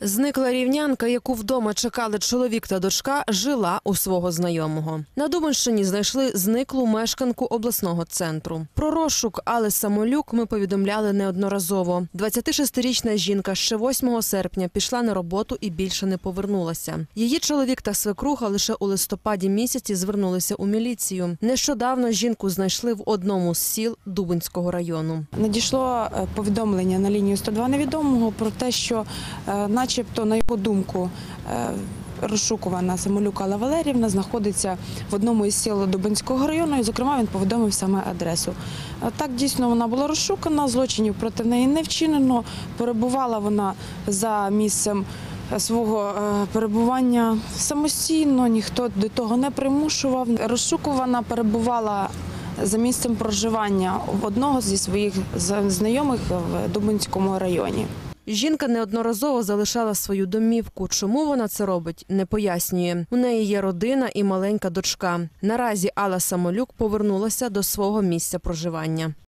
Зникла рівнянка, яку вдома чекали чоловік та дочка, жила у свого знайомого. На Дубинщині знайшли зниклу мешканку обласного центру. Про розшук Али Самолюк ми повідомляли неодноразово. 26-річна жінка ще 8 серпня пішла на роботу і більше не повернулася. Її чоловік та свекруха лише у листопаді місяці звернулися у міліцію. Нещодавно жінку знайшли в одному з сіл Дубинського району. Надійшло е, повідомлення на лінію 102 невідомого про те, що, е, начебто, на його думку, е, розшукувана Самолюк Алла Валерівна знаходиться в одному із сіл Дубинського району, і, зокрема, він повідомив саме адресу. Е, Так, дійсно, вона була розшукана, злочинів проти неї не вчинено. Перебувала вона за місцем е, свого перебування самостійно, ніхто до того не примушував. Розшукувана перебувала за місцем проживання в одного зі своїх знайомих в Дубинському районі. Жінка неодноразово залишала свою домівку. Чому вона це робить, не пояснює. У неї є родина і маленька дочка. Наразі Алла Самолюк повернулася до свого місця проживання.